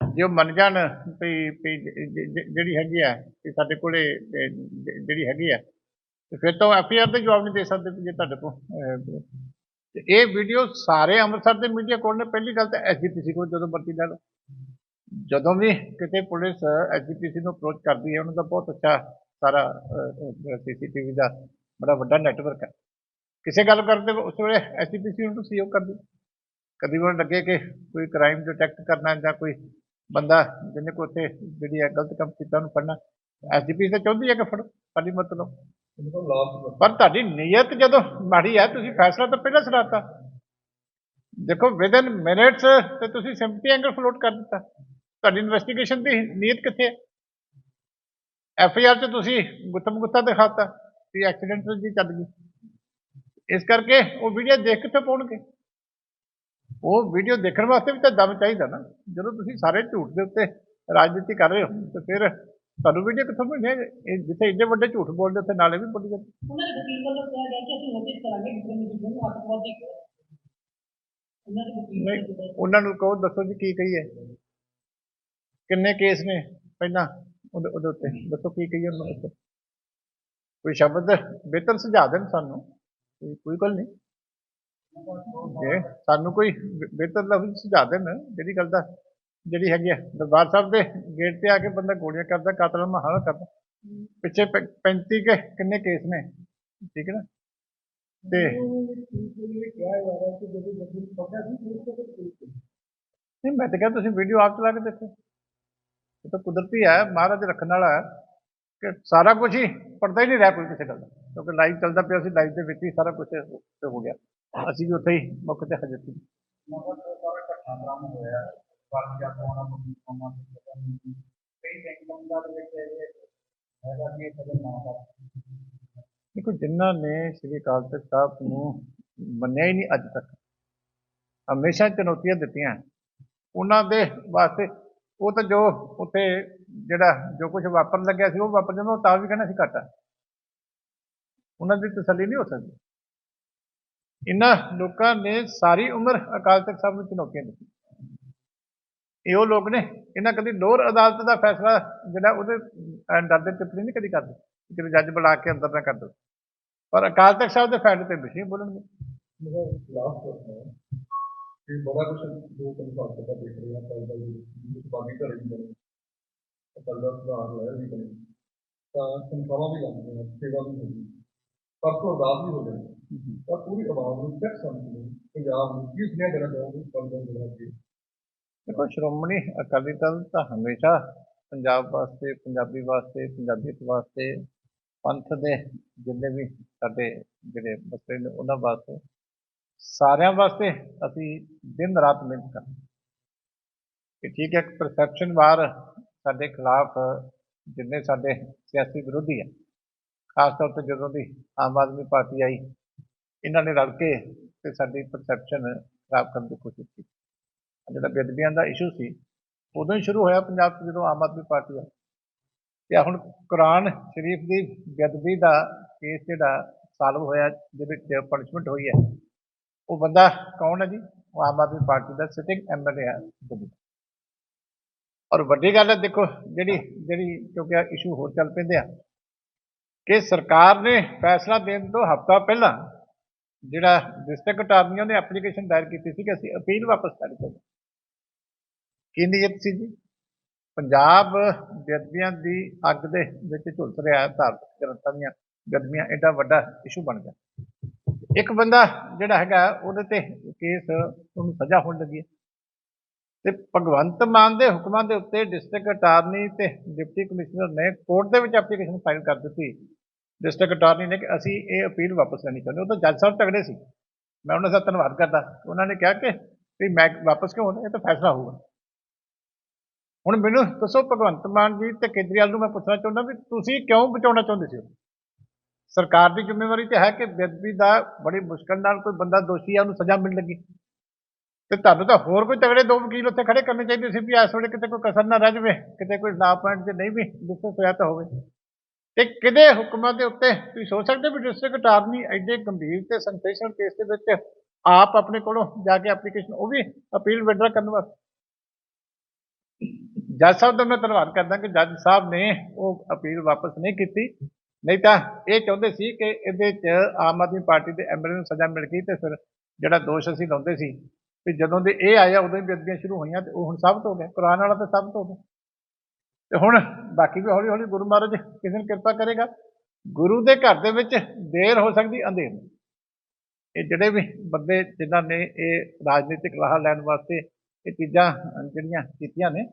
ਜੇ ਉਹ ਮੰਨ ਜਾਣ ਵੀ ਜਿਹੜੀ ਹੈਗੀ ਆ ਕਿ ਸਾਡੇ ਕੋਲੇ ਜਿਹੜੀ ਹੈਗੀ ਆ, ਤੇ ਫਿਰ ਤਾਂ ਐਫ ਆਈ ਆਰ ਦਾ ਜਵਾਬ ਨਹੀਂ ਦੇ ਸਕਦੇ ਜੇ ਤੁਹਾਡੇ ਕੋਲ ਤੇ ਇਹ ਵੀਡੀਓ ਸਾਰੇ ਅੰਮ੍ਰਿਤਸਰ ਦੇ ਮੀਡੀਆ ਕੋਲ ਨੇ। ਪਹਿਲੀ ਗੱਲ ਤਾਂ ਐਸਜੀਪੀਸੀ ਕੋਲ ਜਦੋਂ ਮਰਜ਼ੀ ਲੈ ਲਓ। ਜਦੋਂ ਵੀ ਕਿਤੇ ਪੁਲਿਸ ਐਸਜੀਪੀਸੀ ਨੂੰ ਅਪਰੋਚ ਕਰਦੀ ਹੈ, ਉਹਨਾਂ ਦਾ ਬਹੁਤ ਅੱਛਾ ਸਾਰਾ ਸੀਸੀਟੀਵੀ ਦਾ ਬੜਾ ਵੱਡਾ ਨੈਟਵਰਕ ਹੈ। ਕਿਸੇ ਗੱਲ ਕਰਦੇ ਉਸ ਵੇਲੇ ਐਸਜੀਪੀਸੀ ਨੂੰ ਸਹਿਯੋਗ ਕਰਦੀ। ਕਦੀ ਉਹਨਾਂ ਲੱਗੇ ਕਿ ਕੋਈ ਕ੍ਰਾਈਮ ਡਿਟੈਕਟ ਕਰਨਾ ਜਾਂ ਕੋਈ ਬੰਦਾ ਜਿਹਨੇ ਕੋ ਉੱਥੇ ਜਿਹੜੀ ਹੈ ਗਲਤ ਕੰਮ ਕੀਤਾ ਉਹਨੂੰ ਫੜਨਾ। ਐਸਜੀਪੀਸੀ ਤਾਂ ਚਾਹੁੰਦੀ ਹੈ ਕਿ ਫੜੋ ਸਾਡੀ ਮਤਲਬ ਪਰ ਤੁਹਾਡੀ ਨੀਅਤ ਜਦੋਂ ਮਾੜੀ ਹੈ ਤੁਸੀਂ ਫੈਸਲਾ ਤਾਂ ਪਹਿਲਾਂ ਸੁਣਾਤਾ ਦੇਖੋ ਵਿਦਨ ਮਿੰਟਸ ਤੇ ਤੁਸੀਂ ਸਿੰਪਥੀ ਐਂਗਲ ਫਲੋਟ ਕਰ ਦਿੱਤਾ। ਤੁਹਾਡੀ ਇਨਵੈਸਟੀਗੇਸ਼ਨ ਦੀ ਨੀਅਤ ਕਿੱਥੇ ਹੈ? ਐਫ ਆਈ ਆਰ 'ਚ ਤੁਸੀਂ ਗੁੱਤਮ ਗੁੱਤਾ ਦਿਖਾਤਾ ਕਿ ਐਕਸੀਡੈਂਟ ਜੀ ਚੱਲ ਗਈ। ਇਸ ਕਰਕੇ ਉਹ ਵੀਡੀਓ ਦੇਖ ਕਿੱਥੇ ਪਾਉਣਗੇ? ਉਹ ਵੀਡੀਓ ਦੇਖਣ ਵਾਸਤੇ ਵੀ ਤਾਂ ਦਮ ਚਾਹੀਦਾ ਨਾ। ਜਦੋਂ ਤੁਸੀਂ ਸਾਰੇ ਝੂਠ ਦੇ ਉੱਤੇ ਰਾਜਨੀਤੀ ਕਰ ਰਹੇ ਹੋ ਤੇ ਫਿਰ ਤੁਹਾਨੂੰ ਵੀਡੀਓ ਕਿੱਥੋਂ ਮਿਲਣੀ ਹੈ? ਇਹ ਜਿੱਥੇ ਇੰਨੇ ਵੱਡੇ ਝੂਠ ਬੋਲਦੇ ਉੱਥੇ ਨਾਲੇ ਵੀ ਬੋਲੀ ਜਾਂਦੇ। ਉਹਨਾਂ ਦੇ ਵਕੀਲ ਵੱਲੋਂ ਕਿਹਾ ਗਿਆ ਕਿ ਅਸੀਂ ਨੋਟਿਸ ਕਰਾਂਗੇ ਮਜੀਠੀਆ ਨੂੰ ਅੱਤਵਾਦੀ ਕਿਹਾ ਉਹਨਾਂ ਨੇ ਜਿਹੜਾ ਉਹਨਾਂ ਨੂੰ ਕਹੋ ਦੱਸੋ ਜੀ ਕੀ ਕਹੀਏ। ਕਿੰਨੇ ਕੇਸ ਨੇ ਪਹਿਲਾਂ ਉਹਦੇ ਉਹਦੇ ਉੱਤੇ? ਦੱਸੋ ਕੀ ਕਹੀਏ ਉਹਨਾਂ ਨੂੰ ਕੋਈ ਸ਼ਬਦ? ਬਿਹਤਰ ਸੁਝਾ ਦੇਣ ਸਾਨੂੰ। ਕੋਈ ਕੋਈ ਗੱਲ ਨਹੀਂ। ਜੇ ਸਾਨੂੰ ਕੋਈ ਬਿ- ਬਿਹਤਰ ਲਫ਼ਜ਼ ਸੁਝਾ ਦੇਣ, ਜਿਹੜੀ ਗੱਲ ਦਾ, ਜਿਹੜੀ ਹੈਗੀ ਆ, ਦਰਬਾਰ ਸਾਹਿਬ ਦੇ ਗੇਟ ਤੇ ਆ ਕੇ ਬੰਦਾ ਗੋਲੀਆਂ ਕਰਦਾ, ਕਾਤਲਾਂ ਨੂੰ ਮਹਾਨ ਕਰਦਾ। ਪਿੱਛੇ ਪੈ- 35 ਕੇ ਕਿੰਨੇ ਕੇਸ ਨੇ, ਠੀਕ ਹੈ ਨਾ? ਤੇ ਨਹੀਂ, ਮੈਂ ਤਾਂ ਕਹਿੰਦਾ ਤੁਸੀਂ ਵੀਡੀਓ ਆਪ ਚਲਾ ਕੇ ਦੇਖੋ। ਇਹ ਤਾਂ ਕੁਦਰਤੀ ਹੈ, ਮਹਾਰਾਜ ਰੱਖਣ ਵਾਲਾ ਹੈ, ਕਿ ਸਾਰਾ ਕੁਝ ਹੀ ਪੜਦਾ ਹੀ ਨਹੀਂ ਰਿਹਾ ਕੋਈ ਕਿਸੇ ਗੱਲ ਦਾ। ਕਿਉਂਕਿ ਲਾਈਵ ਚੱਲਦਾ ਪਿਆ ਸੀ, ਲਾਈਵ ਦੇ ਵਿੱਚ ਹੀ ਸਾਰਾ ਕੁਝ ਹੋ ਗਿਆ। ਅਸੀਂ ਵੀ ਉੱਥੇ ਹੀ ਮੁੱਖ ਤੇ ਹਾਜ਼ਰ ਸੀ। ਦੇਖੋ ਜਿਨ੍ਹਾਂ ਨੇ ਸ੍ਰੀ ਅਕਾਲ ਤਖਤ ਸਾਹਿਬ ਨੂੰ ਮੰਨਿਆ ਹੀ ਨਹੀਂ ਅੱਜ ਤੱਕ, ਹਮੇਸ਼ਾ ਚੁਣੌਤੀਆਂ ਦਿੱਤੀਆਂ। ਉਹਨਾਂ ਦੇ ਵਾਸਤੇ ਉਹ ਤਾਂ ਜੋ ਉੱਥੇ ਜਿਹੜਾ ਜੋ ਕੁਝ ਵਾਪਰਨ ਲੱਗਿਆ ਸੀ, ਉਹ ਵਾਪਰ ਜਾਂਦਾ ਤਾਂ ਵੀ ਕਹਿੰਦਾ ਸੀ ਘੱਟ। ਉਹਨਾਂ ਦੀ ਤਸੱਲੀ ਨਹੀਂ ਹੋ ਸਕਦੀ। ਇਹਨਾਂ ਲੋਕਾਂ ਨੇ ਸਾਰੀ ਉਮਰ ਅਕਾਲ ਤਖਤ ਸਾਹਿਬ ਨੂੰ ਚੁਣੌਤੀਆਂ ਦਿੱਤੀਆਂ। ਇਹ ਉਹ ਲੋਕ ਨੇ ਇਹਨਾਂ ਕਦੀ ਲੋਅਰ ਅਦਾਲਤ ਦਾ ਫੈਸਲਾ ਜਿਹੜਾ ਉਹਦੇ ਅਹ, ਟਿੱਪਣੀ ਨਹੀਂ ਕਦੀ ਕਰਦੇ ਕਿ ਜੱਜ ਬੁਲਾ ਕੇ ਅੰਦਰ ਨਾ ਕਰ ਦਿਓ ਪਰ ਅਕਾਲ ਤਖਤ ਸਾਹਿਬ ਦੇ ਫਾਇਦੇ ਤੇ ਵਿਸ਼ੇ ਬੋਲਣਗੇ। ਮਤਲਬ ਬੜਾ ਕੁਝ ਦੋ ਤਿੰਨ ਸਾਲ ਤੋਂ ਦੇਖ ਰਹੇ ਹਾਂ ਕੱਲ ਦਾ ਬਾਗੀ ਘਰੇ ਵੀ ਬਣੇ। ਕੱਲ ਦਾ ਸੁਧਾਰ ਹੋਇਆ ਵੀ ਬਣੇ। ਤਾਂ ਤਨਖਾਹਾਂ ਵੀ ਲੱਗਦੀਆਂ ਸੇਵਾ ਵੀ ਹੁੰਦੀ। ਪਰਸੋਂ ਅਰਦਾਸ ਵੀ ਹੋ ਜਾਂਦੀ ਤਾਂ ਪੂਰੀ ਆਵਾਮ ਨੂੰ ਸਿੱਖ ਸੰਗਤ ਨੂੰ ਪੰਜਾਬ ਨੂੰ ਕੀ ਸੁਨੇਹਾ ਦੇਣਾ ਚਾਹੋਗੇ ਕੱਲ ਦਾ ਜਿਹੜਾ ਕਿ ਦੇਖੋ ਸ਼੍ਰੋਮਣੀ ਅਕਾਲੀ ਦਲ ਤਾਂ ਹਮੇਸ਼ਾ ਪੰਜਾਬ ਵਾਸਤੇ ਪੰਜਾਬੀ ਵਾਸਤੇ ਪੰਜਾਬੀਅਤ ਵਾਸਤੇ ਪੰਥ ਦੇ ਜਿੰਨੇ ਵੀ ਸਾਡੇ ਜਿਹੜੇ ਮਸਲੇ ਨੇ ਉਹਨਾਂ ਵਾਸਤੇ ਸਾਰਿਆਂ ਵਾਸਤੇ ਅਸੀਂ ਦਿਨ ਰਾਤ ਮਿਹਨਤ ਕਰਦੇ ਕਿ ਠੀਕ ਹੈ ਇੱਕ ਪਰਸੈਪਸ਼ਨ ਵਾਰ ਸਾਡੇ ਖਿਲਾਫ ਜਿੰਨੇ ਸਾਡੇ ਸਿਆਸੀ ਵਿਰੋਧੀ ਹੈ ਖਾਸ ਤੌਰ ਤੇ ਜਦੋਂ ਦੀ ਆਮ ਆਦਮੀ ਪਾਰਟੀ ਆਈ, ਇਹਨਾਂ ਨੇ ਰਲ ਕੇ ਤੇ ਸਾਡੀ ਪਰਸੈਪਸ਼ਨ ਖਰਾਬ ਕਰਨ ਦੀ ਕੋਸ਼ਿਸ਼ ਕੀਤੀ। ਜਿਹੜਾ ਬੇਦਬੀਆਂ ਦਾ ਇਸ਼ੂ ਸੀ, ਉਦੋਂ ਹੀ ਸ਼ੁਰੂ ਹੋਇਆ ਪੰਜਾਬ 'ਚ ਜਦੋਂ ਆਮ ਆਦਮੀ ਪਾਰਟੀ ਆਈ। ਤੇ ਹੁਣ ਕੁਰਾਨ ਸ਼ਰੀਫ ਦੀ ਬੇਦਬੀ ਦਾ ਕੇਸ ਜਿਹੜਾ ਸਾਲਵ ਹੋਇਆ, ਜਿਹਦੇ ਵਿੱਚ ਪਨਿਸ਼ਮੈਂਟ ਹੋਈ ਹੈ, ਉਹ ਬੰਦਾ ਕੌਣ ਹੈ ਜੀ? ਉਹ ਆਮ ਆਦਮੀ ਪਾਰਟੀ ਦਾ ਸਿਟਿੰਗ ਐਮਐਲਏ ਹੈ ਦਿੱਲੀ ਦਾ। ਔਰ ਵੱਡੀ ਗੱਲ ਹੈ, ਦੇਖੋ ਜਿਹੜੀ ਜਿਹੜੀ ਕਿਉਂਕਿ ਇਸ਼ੂ ਹੋਰ ਚੱਲ ਪੈਂਦੇ ਆ ਕਿ ਸਰਕਾਰ ਨੇ ਫੈਸਲਾ ਦੇਣ ਤੋਂ ਹਫ਼ਤਾ ਪਹਿਲਾਂ ਜਿਹੜਾ ਡਿਸਟ੍ਰਿਕਟ ਅਟਾਰਨੀ ਉਹਨੇ ਐਪਲੀਕੇਸ਼ਨ ਦਾਇਰ ਕੀਤੀ ਸੀ ਕਿ ਅਸੀਂ ਅਪੀਲ ਵਾਪਸ ਕਰ ਚਾਹੁੰਦੇ ਕੀ ਨੀਅਤ ਸੀ ਜੀ? ਪੰਜਾਬ ਬੇਅਦਬੀਆਂ ਦੀ ਅੱਗ ਦੇ ਵਿੱਚ ਝੁਲਸ ਰਿਹਾ ਧਾਰਮਿਕ ਗ੍ਰੰਥਾਂ ਦੀਆਂ ਗਦਮੀਆਂ ਐਡਾ ਵੱਡਾ ਇਸ਼ੂ ਬਣ ਗਿਆ। ਇੱਕ ਬੰਦਾ ਜਿਹੜਾ ਹੈਗਾ, ਉਹਦੇ ਤੇ ਕੇਸ ਉਹਨੂੰ ਸਜ਼ਾ ਹੋਣ ਲੱਗੀ ਹੈ। ਤੇ ਭਗਵੰਤ ਮਾਨ ਦੇ ਹੁਕਮਾਂ ਦੇ ਉੱਤੇ ਡਿਸਟ੍ਰਿਕਟ ਅਟਾਰਨੀ ਤੇ ਡਿਪਟੀ ਕਮਿਸ਼ਨਰ ਨੇ ਕੋਰਟ ਦੇ ਵਿੱਚ ਐਪਲੀਕੇਸ਼ਨ ਫਾਈਲ ਕਰ ਦਿੱਤੀ। ਡਿਸਟ੍ਰਿਕਟ ਅਟਾਰਨੀ ਨੇ ਕਿ ਅਸੀਂ ਇਹ ਅਪੀਲ ਵਾਪਸ ਲੈਣੀ ਚਾਹੁੰਦੇ ਉਹ ਤਾਂ ਜੱਜ ਸਾਹਿਬ ਤਗੜੇ ਸੀ। ਮੈਂ ਉਹਨਾਂ ਦਾ ਧੰਨਵਾਦ ਕਰਦਾ। ਉਹਨਾਂ ਨੇ ਕਿਹਾ ਕਿ ਵੀ ਮੈਂ ਵਾਪਸ ਕਿਉਂ ਹੋਣਾ ਇਹ ਤਾਂ ਫੈਸਲਾ ਹੋਊਗਾ। ਹੁਣ ਮੈਨੂੰ ਦੱਸੋ ਭਗਵੰਤ ਮਾਨ ਜੀ ਤੇ ਕੇਜਰੀਵਾਲ ਨੂੰ ਮੈਂ ਪੁੱਛਣਾ ਚਾਹੁੰਦਾ ਵੀ ਤੁਸੀਂ ਕਿਉਂ ਬਚਾਉਣਾ ਚਾਹੁੰਦੇ ਸੀ? ਉਹਨੂੰ? ਸਰਕਾਰ ਦੀ ਜ਼ਿੰਮੇਵਾਰੀ ਤੇ ਹੈ ਕਿ ਬੇਅਦਬੀ ਦਾ ਬੜੀ ਮੁਸ਼ਕਲ ਨਾਲ ਕੋਈ ਬੰਦਾ ਦੋਸ਼ੀ ਆ, ਉਹਨੂੰ ਸਜ਼ਾ ਮਿਲ ਲੱਗੀ। ਤੇ ਤੁਹਾਨੂੰ ਤਾਂ ਹੋਰ ਕੋਈ ਤਗੜੇ ਦੋ ਵਕੀਲ ਉੱਥੇ ਖੜੇ ਕਰਨੇ ਚਾਹੀਦੇ ਸੀ ਵੀ ਇਸ ਵੇਲੇ ਕਿਤੇ ਕੋਈ ਕਸਰ ਨਾ ਰਹਿ ਜਾਵੇ, ਕਿਤੇ ਕੋਈ ਲਾ ਪੁਆਇੰਟ ਤੇ ਨਹੀਂ ਵੀ ਡਿਸਕਸ ਹੋਇਆ ਤਾਂ ਹੋਵੇ। ਤੇ ਕਿਹਦੇ ਹੁਕਮਾਂ ਦੇ ਉੱਤੇ ਤੁਸੀਂ ਸੋਚ ਸਕਦੇ ਹੋ ਵੀ ਡਿਸਟ੍ਰਿਕਟ ਅਟਾਰਨੀ ਐਡੇ ਗੰਭੀਰ ਤੇ ਸੈਂਸੇਸ਼ਨਲ ਕੇਸ ਦੇ ਵਿੱਚ ਆਪ ਆਪਣੇ ਕੋਲੋਂ ਜਾ ਕੇ ਐਪਲੀਕੇਸ਼ਨ ਉਹ ਵੀ ਅਪੀਲ ਵਿਡਰਾ ਕਰਨ ਵਾਸਤੇ? ਜੱਜ ਸਾਹਿਬ ਦਾ ਮੈਂ ਧੰਨਵਾਦ ਕਰਦਾ ਕਿ ਜੱਜ ਸਾਹਿਬ ਨੇ ਉਹ ਅਪੀਲ ਵਾਪਸ ਨਹੀਂ ਕੀਤੀ। ਨਹੀਂ ਤਾਂ ਇਹ ਚਾਹੁੰਦੇ ਸੀ ਕਿ ਇਹਦੇ 'ਚ ਆਮ ਆਦਮੀ ਪਾਰਟੀ ਦੇ ਐਮਐਲਏ ਨੂੰ ਸਜ਼ਾ ਮਿਲ ਗਈ ਤੇ ਫਿਰ ਜਿਹੜਾ ਦੋਸ਼ ਅਸੀਂ ਲਾਉਂਦੇ ਸੀ ਵੀ ਜਦੋਂ ਦੇ ਇਹ ਆਇਆ, ਉਦੋਂ ਹੀ ਬੇਅਦਬੀਆਂ ਸ਼ੁਰੂ ਹੋਈਆਂ ਤੇ ਉਹ ਹੁਣ ਸਾਬਤ ਹੋ ਗਿਆ ਕੁਰਾਨ ਵਾਲਾ ਤਾਂ ਸਾਬਤ ਹੋ ਗਿਆ। ਤੇ ਹੁਣ ਬਾਕੀ ਵੀ ਹੌਲੀ ਹੌਲੀ ਗੁਰੂ ਮਹਾਰਾਜ ਕਿਸੇ ਨੂੰ ਕਿਰਪਾ ਕਰੇਗਾ। ਗੁਰੂ ਦੇ ਘਰ ਦੇ ਵਿੱਚ ਦੇਰ ਹੋ ਸਕਦੀ, ਅੰਧੇਰ ਇਹ ਜਿਹੜੇ ਵੀ ਬੰਦੇ ਜਿਨ੍ਹਾਂ ਨੇ ਇਹ ਰਾਜਨੀਤਿਕ ਰਾਹ ਲੈਣ ਵਾਸਤੇ ਇਹ ਚੀਜ਼ਾਂ, ਜਿਹੜੀਆਂ ਕੀਤੀਆਂ ਨੇ,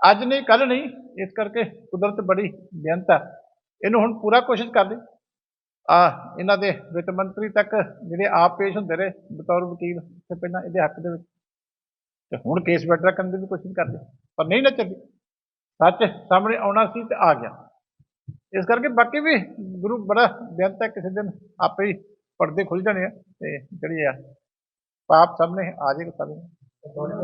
ਅੱਜ ਨਹੀਂ ਕੱਲ ਨਹੀਂ, ਇਸ ਕਰਕੇ ਕੁਦਰਤ ਬੜੀ ਬੇਅੰਤ ਆ। ਇਹਨੂੰ ਹੁਣ ਪੂਰਾ ਕੋਸ਼ਿਸ਼ ਕਰਦੇ ਆ ਇਹਨਾਂ ਦੇ ਵਿੱਤ ਮੰਤਰੀ ਤੱਕ ਜਿਹੜੇ ਆਪ ਪੇਸ਼ ਹੁੰਦੇ ਰਹੇ, ਬਤੌਰ ਵਕੀਲ, ਤੇ ਪਹਿਲਾਂ ਇਹਦੇ ਹੱਕ ਦੇ ਵਿੱਚ। ਤੇ ਹੁਣ ਕੇਸ ਬੈਟਰਾ ਕਰਨ ਦੀ ਵੀ ਕੋਸ਼ਿਸ਼ ਕਰਦੇ। ਪਰ ਨਹੀਂ ਨਾ ਚੱਲੀ ਸੱਚ ਸਾਹਮਣੇ ਆਉਣਾ ਸੀ ਤੇ ਆ ਗਿਆ। ਇਸ ਕਰਕੇ ਬਾਕੀ ਵੀ ਗੁਰੂ ਬੜਾ ਬੇਅੰਤ ਹੈ, ਕਿਸੇ ਦਿਨ ਆਪੇ ਹੀ ਪਰਦੇ ਖੁੱਲ ਜਾਣੇ ਆ, ਤੇ ਜਿਹੜੀ ਆ ਪਾਪ ਸਾਹਮਣੇ ਆ ਜਾਏਗਾ ਸਾਹਮਣੇ ਅਕਾਲੀ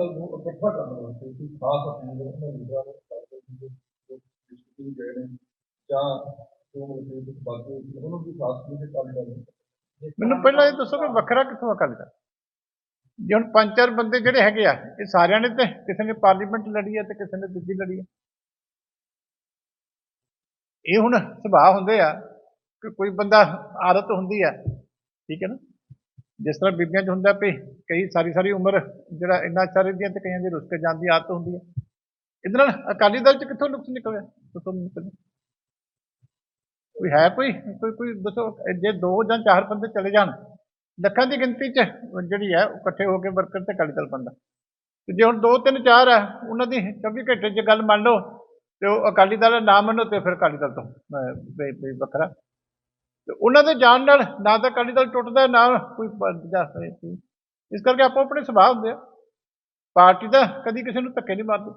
ਮੈਨੂੰ ਪਹਿਲਾਂ ਇਹ ਦੱਸੋ ਕਿ ਵੱਖਰਾ ਕਿੱਥੋਂ ਅਕਾਲੀ ਦਲ ਜੇ ਹੁਣ ਪੰਜ ਚਾਰ ਬੰਦੇ ਜਿਹੜੇ ਹੈਗੇ ਆ, ਇਹ ਸਾਰਿਆਂ ਨੇ ਤੇ ਕਿਸੇ ਨੇ ਪਾਰਲੀਮੈਂਟ ਲੜੀ ਹੈ ਤੇ ਕਿਸੇ ਨੇ ਦੂਜੀ ਲੜੀ ਹੈ ਇਹ ਹੁਣ ਸੁਭਾਅ ਹੁੰਦੇ ਆ ਕਿ ਕੋਈ ਬੰਦਾ ਆਦਤ ਹੁੰਦੀ ਆ, ਠੀਕ ਹੈ ਨਾ? ਜਿਸ ਤਰ੍ਹਾਂ ਬੀਬੀਆਂ 'ਚ ਹੁੰਦਾ ਵੀ ਕਈ ਸਾਰੀ ਸਾਰੀ ਉਮਰ ਜਿਹੜਾ ਇੰਨਾ ਅੱਛਾ ਰਹਿੰਦੀਆਂ ਤੇ ਕਈਆਂ ਦੀ ਰੁੱਸ ਕੇ ਜਾਂਦੀ ਆਦਤ ਹੁੰਦੀ ਹੈ ਇਹਦੇ ਨਾਲ ਅਕਾਲੀ ਦਲ 'ਚ ਕਿੱਥੋਂ ਨੁਕਸ ਨਿਕਲਿਆ? ਦੱਸੋ ਮੈਨੂੰ ਕੋਈ ਹੈ ਕੋਈ? ਕੋਈ ਕੋਈ ਦੱਸੋ ਜੇ ਦੋ ਜਾਂ ਚਾਰ ਬੰਦੇ ਚਲੇ ਜਾਣ, ਲੱਖਾਂ ਦੀ ਗਿਣਤੀ 'ਚ ਜਿਹੜੀ ਹੈ, ਉਹ ਇਕੱਠੇ ਹੋ ਕੇ ਵਰਕਰ ਤੇ ਅਕਾਲੀ ਦਲ ਬਣਦਾ। ਤੇ ਜੇ ਹੁਣ ਦੋ ਤਿੰਨ ਚਾਰ ਹੈ, ਉਹਨਾਂ ਦੀ 24 ਘੰਟੇ 'ਚ ਗੱਲ ਮੰਨ ਲਓ, ਤੇ ਉਹ ਅਕਾਲੀ ਦਲ ਨਾ ਮੰਨੋ ਤੇ ਫਿਰ ਅਕਾਲੀ ਦਲ ਤੋਂ ਵੱਖਰਾ। ਤੇ ਉਹਨਾਂ ਦੇ ਜਾਣ ਨਾਲ ਨਾ ਤਾਂ ਅਕਾਲੀ ਦਲ ਟੁੱਟਦਾ, ਨਾ ਕੋਈ ਇਸ ਕਰਕੇ ਆਪੋ ਆਪਣੇ ਸੁਭਾਅ ਹੁੰਦੇ ਆ। ਪਾਰਟੀ ਦਾ ਕਦੀ ਕਿਸੇ ਨੂੰ ਧੱਕੇ ਨਹੀਂ ਮਾਰਦੇ।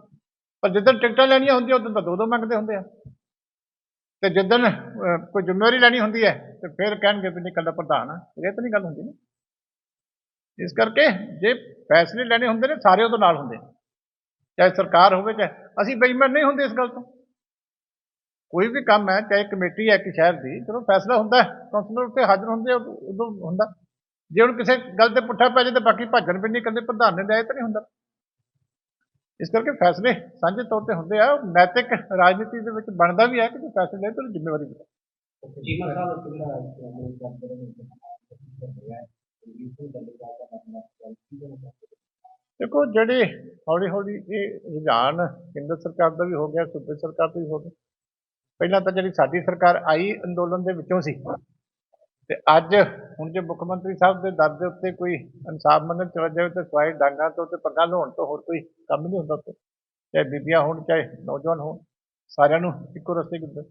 ਪਰ ਜਿੱਦਣ ਟਿਕਟਾਂ ਲੈਣੀਆਂ ਹੁੰਦੀਆਂ, ਉਦੋਂ ਤਾਂ ਦੋ ਦੋ ਮੰਗਦੇ ਹੁੰਦੇ ਆ। ਤੇ ਜਿੱਦਣ ਕੋਈ ਜ਼ਿੰਮੇਵਾਰੀ ਲੈਣੀ ਹੁੰਦੀ ਹੈ, ਤੇ ਫਿਰ ਕਹਿਣਗੇ ਵੀ ਨਿਕਲਦਾ ਪ੍ਰਧਾਨ ਆ। ਇਹ ਤਾਂ ਨਹੀਂ ਗੱਲ ਹੁੰਦੀ ਨਾ। ਇਸ ਕਰਕੇ ਜੇ ਫੈਸਲੇ ਲੈਣੇ ਹੁੰਦੇ ਨੇ, ਸਾਰੇ ਉਹਦੇ ਨਾਲ ਹੁੰਦੇ। ਚਾਹੇ ਸਰਕਾਰ ਹੋਵੇ, ਚਾਹੇ ਅਸੀਂ ਬੇਈਮਾਨ ਨਹੀਂ ਹੁੰਦੇ ਇਸ ਗੱਲ ਤੋਂ। ਕੋਈ ਵੀ ਕੰਮ ਹੈ, ਚਾਹੇ ਕਮੇਟੀ ਹੈ ਕਿ ਸ਼ਹਿਰ ਦੀ ਚਲੋ ਫੈਸਲਾ ਹੁੰਦਾ ਹੈ, ਕੌਂਸਲਰ ਉੱਤੇ ਹਾਜ਼ਰ ਹੁੰਦੇ ਉਦੋਂ ਉਦੋਂ ਹੁੰਦਾ। ਜੇ ਹੁਣ ਕਿਸੇ ਗੱਲ ਤੇ ਪੁੱਠਾ ਪੈ ਜਾਏ, ਤਾਂ ਬਾਕੀ ਭੱਜਣ ਵੀ ਨਹੀਂ ਕਰਦੇ ਪ੍ਰਧਾਨ ਨੇ ਲਿਆਏ ਤਾਂ ਨਹੀਂ ਹੁੰਦਾ। ਇਸ ਕਰਕੇ ਫੈਸਲੇ ਸਾਂਝੇ ਤੌਰ ਤੇ ਹੁੰਦੇ ਆ ਨੈਤਿਕ ਰਾਜਨੀਤੀ ਦੇ ਵਿੱਚ ਬਣਦਾ ਵੀ ਹੈ ਕਿ ਫੈਸਲੇ ਲੈ ਤਾਂ ਜ਼ਿੰਮੇਵਾਰੀ ਵੀ ਦੇਖੋ ਜਿਹੜੇ ਹੌਲੀ ਹੌਲੀ ਇਹ ਰੁਝਾਨ ਕੇਂਦਰ ਸਰਕਾਰ ਦਾ ਵੀ ਹੋ ਗਿਆ ਸੂਬੇ ਸਰਕਾਰ ਦਾ ਵੀ ਹੋ ਗਿਆ। ਪਹਿਲਾਂ ਤਾਂ ਜਿਹੜੀ ਸਾਡੀ ਸਰਕਾਰ ਆਈ ਅੰਦੋਲਨ ਦੇ ਵਿੱਚੋਂ ਸੀ ਤੇ ਅੱਜ ਹੁਣ ਜੇ ਮੁੱਖ ਮੰਤਰੀ ਸਾਹਿਬ ਦੇ ਦਰ ਦੇ ਉੱਤੇ ਕੋਈ ਇਨਸਾਫ ਮੰਗਣ ਚਲਾ ਜਾਵੇ ਤੇ ਸਵਾਏ ਡਾਂਗਾਂ ਤੋਂ ਤੇ ਪੱਗਾਂ ਲਾਉਣ ਤੋਂ ਹੋਰ ਕੋਈ ਕੰਮ ਨਹੀਂ ਹੁੰਦਾ ਉੱਥੇ। ਚਾਹੇ ਬੀਬੀਆਂ ਹੋਣ, ਚਾਹੇ ਨੌਜਵਾਨ ਹੋਣ, ਸਾਰਿਆਂ ਨੂੰ ਇੱਕੋ ਰਸਤੇ ਕਿੱਦਾਂ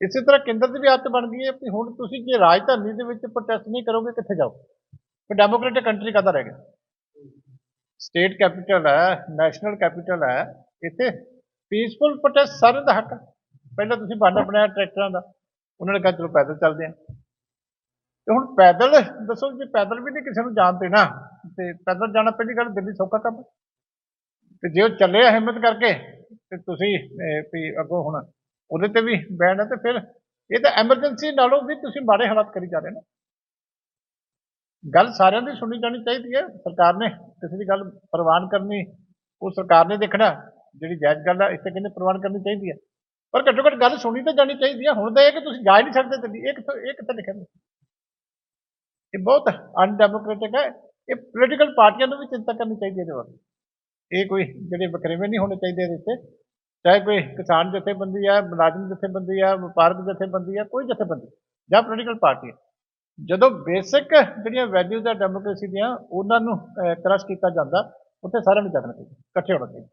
ਇਸੇ ਤਰ੍ਹਾਂ ਕੇਂਦਰ ਦੀ ਵੀ ਆਦਤ ਬਣ ਗਈ ਹੈ ਕਿ ਹੁਣ ਤੁਸੀਂ ਜੇ ਰਾਜਧਾਨੀ ਦੇ ਵਿੱਚ ਪ੍ਰੋਟੈਸਟ ਨਹੀਂ ਕਰੋਗੇ, ਕਿੱਥੇ ਜਾਓ ਫਿਰ ਡੈਮੋਕ੍ਰੈਟਿਕ ਕੰਟਰੀ ਕਾਹਦਾ ਰਹਿ ਗਿਆ? ਸਟੇਟ ਕੈਪੀਟਲ ਹੈ ਨੈਸ਼ਨਲ ਕੈਪੀਟਲ ਹੈ, ਇੱਥੇ ਪੀਸਫੁਲ ਪ੍ਰੋਟੈਸਟ ਸਾਰਿਆਂ ਦਾ ਹੱਕ ਹੈ। ਪਹਿਲਾਂ ਤੁਸੀਂ ਬਹਾਨਾ ਬਣਾਇਆ ਟਰੈਕਟਰਾਂ ਦਾ, ਉਹਨਾਂ ਨੇ ਕਿਹਾ ਚਲੋ ਪੈਦਲ ਚੱਲਦੇ ਆ ਤੇ ਹੁਣ ਪੈਦਲ, ਦੱਸੋ ਜੇ ਪੈਦਲ ਵੀ ਨਹੀਂ ਕਿਸੇ ਨੂੰ ਜਾਣ ਦੇਣਾ। ਤੇ ਪੈਦਲ ਜਾਣਾ ਪਹਿਲੀ ਗੱਲ ਦਿੱਲੀ ਸੌਖਾ ਕੰਮ ਹੈ। ਤੇ ਜੇ ਉਹ ਚੱਲੇ ਆ ਹਿੰਮਤ ਕਰਕੇ, ਤੇ ਤੁਸੀਂ ਵੀ ਅੱਗੋਂ ਹੁਣ ਉਹਦੇ ਤੇ ਵੀ ਬੈਨ ਹੈ ਤੇ ਫਿਰ ਇਹ ਤਾਂ ਐਮਰਜੈਂਸੀ ਨਾਲੋਂ ਵੀ ਤੁਸੀਂ ਮਾੜੇ ਹਾਲਾਤ ਕਰੀ ਜਾ ਰਹੇ ਨਾ। ਗੱਲ ਸਾਰਿਆਂ ਦੀ ਸੁਣੀ ਜਾਣੀ ਚਾਹੀਦੀ ਹੈ। ਸਰਕਾਰ ਨੇ ਕਿਸੇ ਦੀ ਗੱਲ ਪ੍ਰਵਾਨ ਕਰਨੀ, ਉਹ ਸਰਕਾਰ ਨੇ ਦੇਖਣਾ। ਜਿਹੜੀ ਜਾਇਜ਼ ਗੱਲ ਹੈ ਇੱਥੇ ਕਹਿੰਦੇ ਪ੍ਰਵਾਨ ਕਰਨੀ ਚਾਹੀਦੀ ਹੈ। ਪਰ ਘੱਟੋ ਘੱਟ ਗੱਲ ਸੁਣੀ ਤਾਂ ਜਾਣੀ ਚਾਹੀਦੀ ਹੈ। ਹੁਣ ਤਾਂ ਇਹ ਕਿ ਤੁਸੀਂ ਜਾ ਹੀ ਨਹੀਂ ਸਕਦੇ ਦਿੱਲੀ। ਇਹ ਕਿੱਥੋਂ ਇਹ ਕਿੱਥੇ ਲਿਖਿਆ ਇਹ ਬਹੁਤ ਅਨਡੈਮੋਕ੍ਰੈਟਿਕ ਹੈ। ਇਹ ਪੋਲੀਟੀਕਲ ਪਾਰਟੀਆਂ ਨੂੰ ਵੀ ਚਿੰਤਾ ਕਰਨੀ ਚਾਹੀਦੀ ਹੈ ਇਹਦੇ ਬਾਰੇ ਇਹ ਕੋਈ ਜਿਹੜੇ ਵਖਰੇਵੇਂ ਨਹੀਂ ਹੋਣੇ ਚਾਹੀਦੇ ਇਹਦੇ ਉੱਤੇ ਚਾਹੇ ਕੋਈ ਕਿਸਾਨ ਜਥੇਬੰਦੀ ਹੈ ਮੁਲਾਜ਼ਮ ਜਥੇਬੰਦੀ ਆ, ਵਪਾਰਕ ਜਥੇਬੰਦੀ ਆ, ਕੋਈ ਜਥੇਬੰਦੀ ਜਾਂ ਪੋਲੀਟੀਕਲ ਪਾਰਟੀ ਹੈ ਜਦੋਂ ਬੇਸਿਕ ਜਿਹੜੀਆਂ ਵੈਲਿਊਜ਼ ਆ ਡੈਮੋਕ੍ਰੇਸੀ ਦੀਆਂ, ਉਹਨਾਂ ਨੂੰ ਕ੍ਰਸ਼ ਕੀਤਾ ਜਾਂਦਾ, ਉੱਥੇ ਸਾਰਿਆਂ ਨੂੰ ਜਾਣਾ ਚਾਹੀਦਾ। ਇਕੱਠੇ ਹੋਣਾ ਚਾਹੀਦਾ।